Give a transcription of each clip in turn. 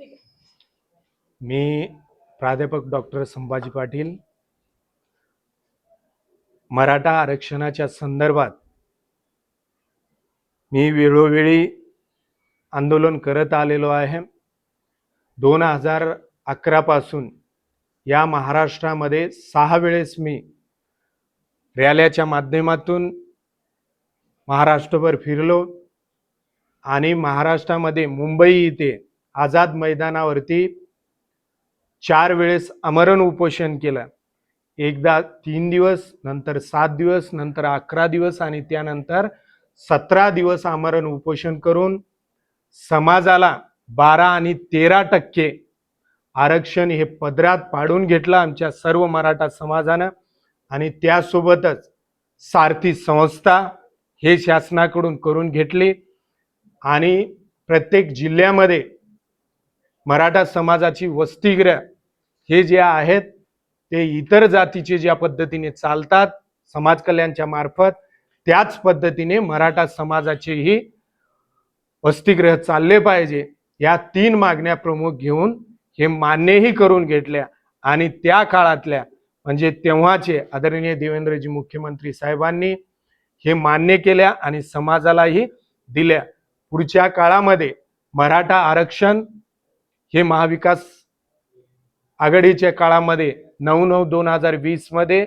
मी प्राध्यापक डॉक्टर संभाजी पाटील. मराठा आरक्षणाच्या संदर्भात मी वेळोवेळी आंदोलन करत आलेलो आहे. दोन हजार अकरापासून या महाराष्ट्रामध्ये सहा वेळेस मी रॅल्याच्या माध्यमातून महाराष्ट्रभर फिरलो आणि महाराष्ट्रामध्ये मुंबई इथे आझाद मैदानावरती चार वेळेस अमरण उपोषण केलं. एकदा तीन दिवस नंतर सात दिवस नंतर अकरा दिवस आणि त्यानंतर सतरा दिवस आमरण उपोषण करून समाजाला बारा आणि तेरा टक्के आरक्षण हे पदरात पाडून घेतलं आमच्या सर्व मराठा समाजानं. आणि त्यासोबतच सारथी संस्था हे शासनाकडून करून घेतली. आणि प्रत्येक जिल्ह्यामध्ये मराठा समाजाची वसतिगृह हे जे आहेत ते इतर जातीचे ज्या पद्धतीने चालतात समाज कल्याणच्या मार्फत त्याच पद्धतीने मराठा समाजाचेही वसतिगृह चालले पाहिजे. या तीन मागण्या प्रमुख घेऊन हे मान्यही करून घेतल्या आणि त्या काळातल्या म्हणजे तेव्हाचे आदरणीय देवेंद्रजी मुख्यमंत्री साहेबांनी हे मान्य केल्या आणि समाजालाही दिल्या. पुढच्या काळामध्ये मराठा आरक्षण हे महाविकास आघाडीच्या काळामध्ये नऊ नऊ दोन हजार वीसमध्ये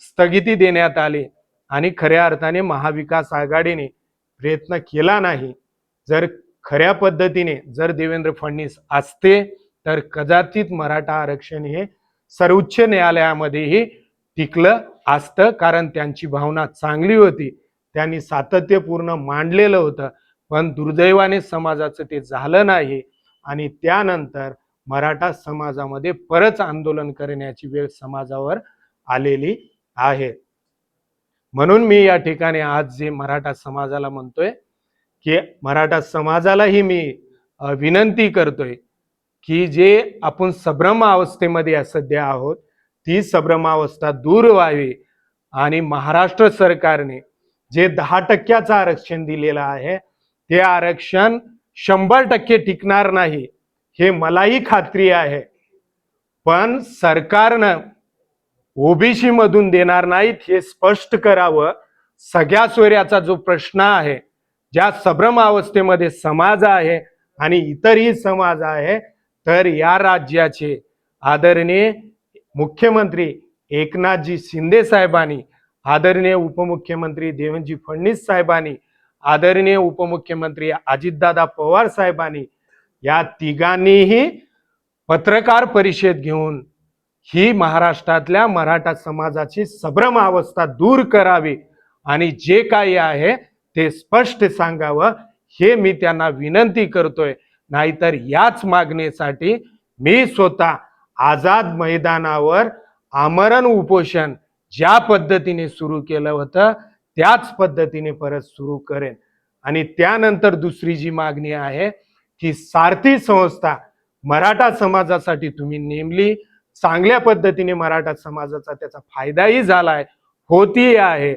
स्थगिती देण्यात आली आणि खऱ्या अर्थाने महाविकास आघाडीने प्रयत्न केला नाही. जर खऱ्या पद्धतीने जर देवेंद्र फडणवीस असते तर कदाचित मराठा आरक्षण हे सर्वोच्च न्यायालयामध्येही टिकलं असतं कारण त्यांची भावना चांगली होती. त्यांनी सातत्यपूर्ण मांडलेलं होतं पण दुर्दैवाने समाजाचं ते झालं नाही. आणि त्यानंतर मराठा समाजामध्ये परत आंदोलन करण्याची वेळ समाजावर आलेली आहे. म्हणून मी या ठिकाणी आज जे मराठा समाजाला म्हणतोय की मराठा समाजालाही मी विनंती करतोय की जे आपण संभ्रम अवस्थेमध्ये सध्या आहोत ती संभ्रमावस्था दूर व्हावी आणि महाराष्ट्र सरकारने जे दहा टक्क्याचं आरक्षण दिलेलं आहे ते आरक्षण शंभर टक्के टिकणार नाही हे मलाही खात्री आहे. पण सरकारनं ओबीसी मधून देणार नाहीत हे स्पष्ट करावं सगळ्या सोयऱ्याचा जो प्रश्न आहे ज्या संभ्रम अवस्थेमध्ये समाज आहे आणि इतरही समाज आहे तर या राज्याचे आदरणीय मुख्यमंत्री एकनाथजी शिंदे साहेबांनी आदरणीय उपमुख्यमंत्री देवेंद्रजी फडणवीस साहेबांनी आदरणीय उपमुख्यमंत्री अजितदादा पवार साहेबांनी या तिघांनीही पत्रकार परिषद घेऊन ही महाराष्ट्रातल्या मराठा समाजाची संभ्रम अवस्था दूर करावी आणि जे काही आहे ते स्पष्ट सांगावं हे मी त्यांना विनंती करतोय. नाहीतर याच मागणीसाठी मी स्वतः आझाद मैदानावर आमरण उपोषण ज्या पद्धतीने सुरू केलं होतं त्याच पद्धतीने परत सुरू करेन. आणि त्यानंतर दुसरी जी मागणी आहे की सारथी संस्था मराठा समाजासाठी तुम्ही नेमली चांगल्या पद्धतीने मराठा समाजाचा त्याचा फायदाही झालाय होती आहे.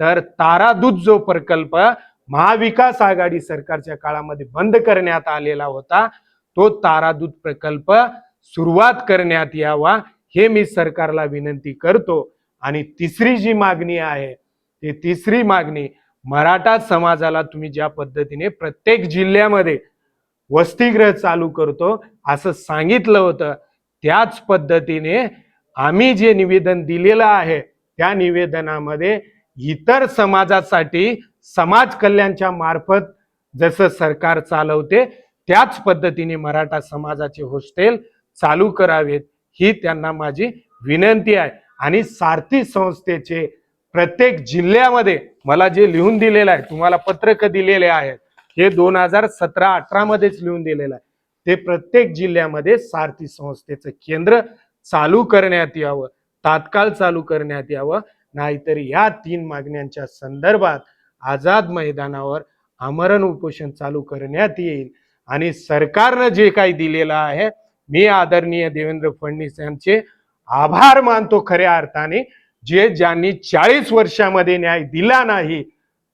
तर तारादूत जो प्रकल्प महाविकास आघाडी सरकारच्या काळामध्ये बंद करण्यात आलेला होता तो तारादूत प्रकल्प सुरुवात करण्यात यावा हे मी सरकारला विनंती करतो. आणि तिसरी जी मागणी आहे ती तिसरी मागणी मराठा समाजाला तुम्ही ज्या पद्धतीने प्रत्येक जिल्ह्यामध्ये वसतिगृह चालू करतो असं सांगितलं होतं त्याच पद्धतीने आम्ही जे निवेदन दिलेलं आहे त्या निवेदनामध्ये इतर समाजासाठी समाज कल्याणच्या मार्फत जसं सरकार चालवते त्याच पद्धतीने मराठा समाजाचे हॉस्टेल चालू करावेत ही त्यांना माझी विनंती आहे. आणि सारथी संस्थेचे प्रत्येक जिल्ह्यामध्ये मला जे लिहून दिलेलं आहे तुम्हाला पत्रक दिलेले आहेत हे दोन हजार सतरा अठरा मध्येच लिहून दिलेलं आहे. ते प्रत्येक जिल्ह्यामध्ये सारथी संस्थेचं केंद्र चालू करण्यात यावं तात्काळ चालू करण्यात यावं नाहीतर या तीन मागण्यांच्या संदर्भात आझाद मैदानावर आमरण उपोषण चालू करण्यात येईल. आणि सरकारनं जे काही दिलेलं आहे मी आदरणीय देवेंद्र फडणवीस यांचे आभार मानतो खऱ्या अर्थाने. जे ज्यांनी चाळीस वर्षामध्ये न्याय दिला नाही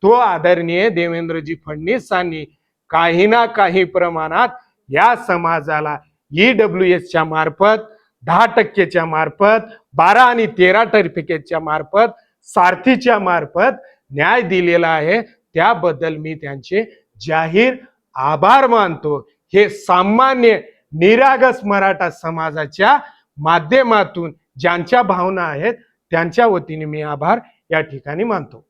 तो आदरणीय देवेंद्रजी फडणवीसांनी काही ना काही प्रमाणात या समाजाला ई डब्ल्यू एसच्या मार्फत दहा टक्केच्या मार्फत बारा आणि तेरा टक्केच्या मार्फत सारथीच्या मार्फत न्याय दिलेला आहे. त्याबद्दल मी त्यांचे जाहीर आभार मानतो. हे सामान्य निरागस मराठा समाजाच्या माध्यमातून ज्यांच्या भावना आहेत त्यांच्या वतीने मी आभार या ठिकाणी मानतो.